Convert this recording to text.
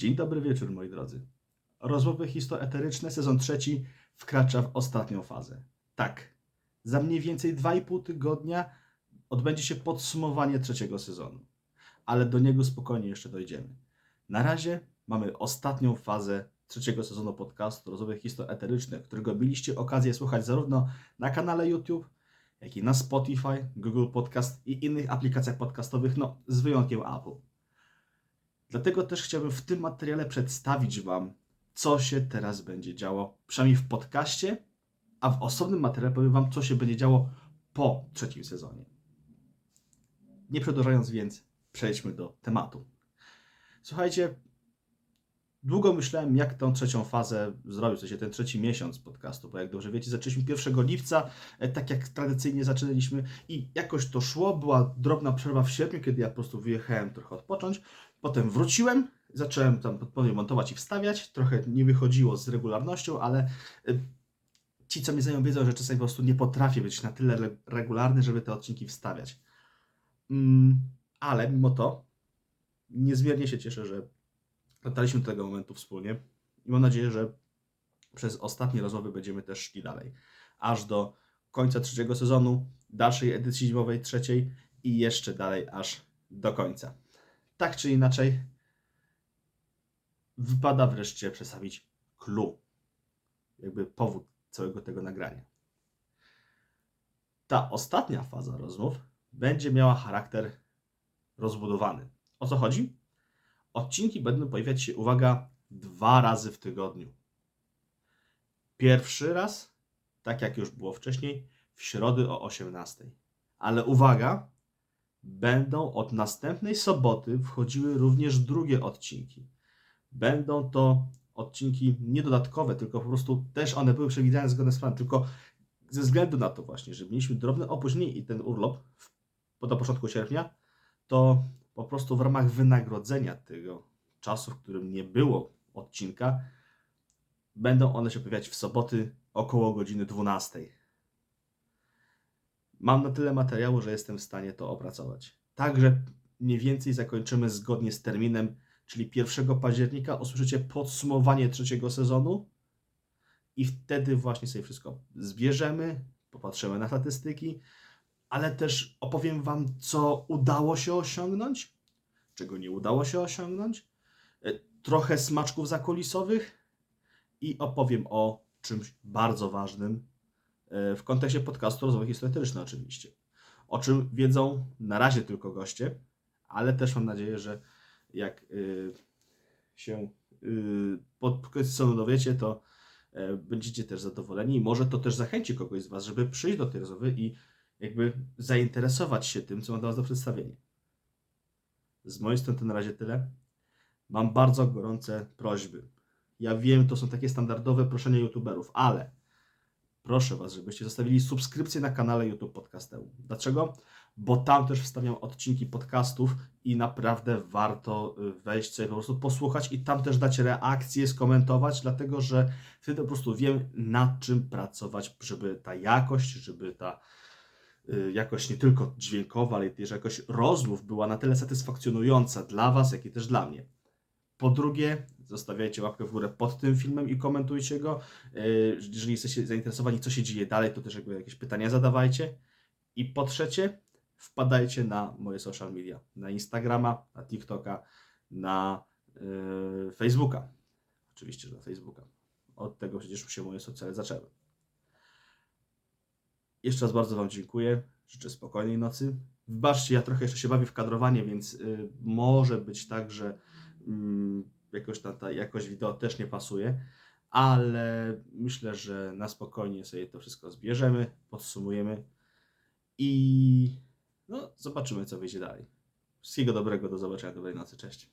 Dzień dobry wieczór, moi drodzy. Rozmowy histoeteryczne, sezon trzeci, wkracza w ostatnią fazę. Tak, za mniej więcej 2,5 tygodnia odbędzie się podsumowanie trzeciego sezonu. Ale do niego spokojnie jeszcze dojdziemy. Na razie mamy ostatnią fazę trzeciego sezonu podcastu Rozmowy histoeteryczne, którego mieliście okazję słuchać zarówno na kanale YouTube, jak i na Spotify, Google Podcast i innych aplikacjach podcastowych, no z wyjątkiem Apple. Dlatego też chciałbym w tym materiale przedstawić Wam, co się teraz będzie działo, przynajmniej w podcaście, a w osobnym materiale powiem Wam, co się będzie działo po trzecim sezonie. Nie przedłużając więc, przejdźmy do tematu. Słuchajcie, długo myślałem, jak tą trzecią fazę zrobić, w sensie ten trzeci miesiąc podcastu, bo jak dobrze wiecie, zaczęliśmy 1 lipca, e, tak jak tradycyjnie zaczynaliśmy i jakoś to szło, była drobna przerwa w sierpniu, kiedy ja po prostu wyjechałem trochę odpocząć, potem wróciłem, zacząłem tam podpowiedź montować i wstawiać, trochę nie wychodziło z regularnością, ale y, ci, co mnie znają, wiedzą, że czasami po prostu nie potrafię być na tyle re- regularny, żeby te odcinki wstawiać. Mm, ale mimo to niezmiernie się cieszę, że dotarliśmy do tego momentu wspólnie i mam nadzieję, że przez ostatnie rozmowy będziemy też szli dalej. Aż do końca trzeciego sezonu, dalszej edycji zimowej trzeciej i jeszcze dalej aż do końca. Tak czy inaczej, wypada wreszcie przedstawić clue, jakby powód całego tego nagrania. Ta ostatnia faza rozmów będzie miała charakter rozbudowany. O co chodzi? Odcinki będą pojawiać się, uwaga, dwa razy w tygodniu. Pierwszy raz, tak jak już było wcześniej, w środę o 18. Ale uwaga, będą od następnej soboty wchodziły również drugie odcinki. Będą to odcinki nie dodatkowe, tylko po prostu też one były przewidziane zgodnie z planem, tylko ze względu na to właśnie, że mieliśmy drobne opóźnienie i ten urlop do początku sierpnia, to po prostu w ramach wynagrodzenia tego czasu, w którym nie było odcinka, będą one się pojawiać w soboty około godziny 12. Mam na tyle materiału, że jestem w stanie to opracować. Także mniej więcej zakończymy zgodnie z terminem, czyli 1 października. Usłyszycie podsumowanie trzeciego sezonu. I wtedy właśnie sobie wszystko zbierzemy, popatrzymy na statystyki, ale też opowiem Wam, co udało się osiągnąć, czego nie udało się osiągnąć, e, trochę smaczków zakulisowych i opowiem o czymś bardzo ważnym w kontekście podcastu Rozwoju Historyczny oczywiście. O czym wiedzą na razie tylko goście, ale też mam nadzieję, że jak y, się y, pod sezonu dowiecie, to e, będziecie też zadowoleni i może to też zachęci kogoś z Was, żeby przyjść do tej rozmowy i jakby zainteresować się tym, co mam dla Was do przedstawienia. Z mojej strony to na razie tyle. Mam bardzo gorące prośby. Ja wiem, to są takie standardowe proszenia youtuberów, ale proszę Was, żebyście zostawili subskrypcję na kanale YouTube Podcasteu. Dlaczego? Bo tam też wstawiam odcinki podcastów i naprawdę warto y, wejść sobie po prostu posłuchać i tam też dać reakcje, skomentować, dlatego że wtedy po prostu wiem nad czym pracować, żeby ta jakość, żeby ta y, jakość nie tylko dźwiękowa, ale też jakość rozmów była na tyle satysfakcjonująca dla Was, jak i też dla mnie. Po drugie, zostawiajcie łapkę w górę pod tym filmem i komentujcie go. Yy, Jeżeli jesteście zainteresowani, co się dzieje dalej, to też jakby jakieś pytania zadawajcie. I po trzecie, wpadajcie na moje social media. Na Instagrama, na TikToka, na yy, Facebooka. Oczywiście, że na Facebooka. Od tego przecież się moje socjale zaczęły. Jeszcze raz bardzo Wam dziękuję. Życzę spokojnej nocy. Wybaczcie, ja trochę jeszcze się bawię w kadrowanie, więc yy, może być tak, że jakoś ta, ta jakość wideo też nie pasuje, ale myślę, że na spokojnie sobie to wszystko zbierzemy, podsumujemy i no, zobaczymy, co wyjdzie dalej. Wszystkiego dobrego, do zobaczenia, dobrej nocy, cześć.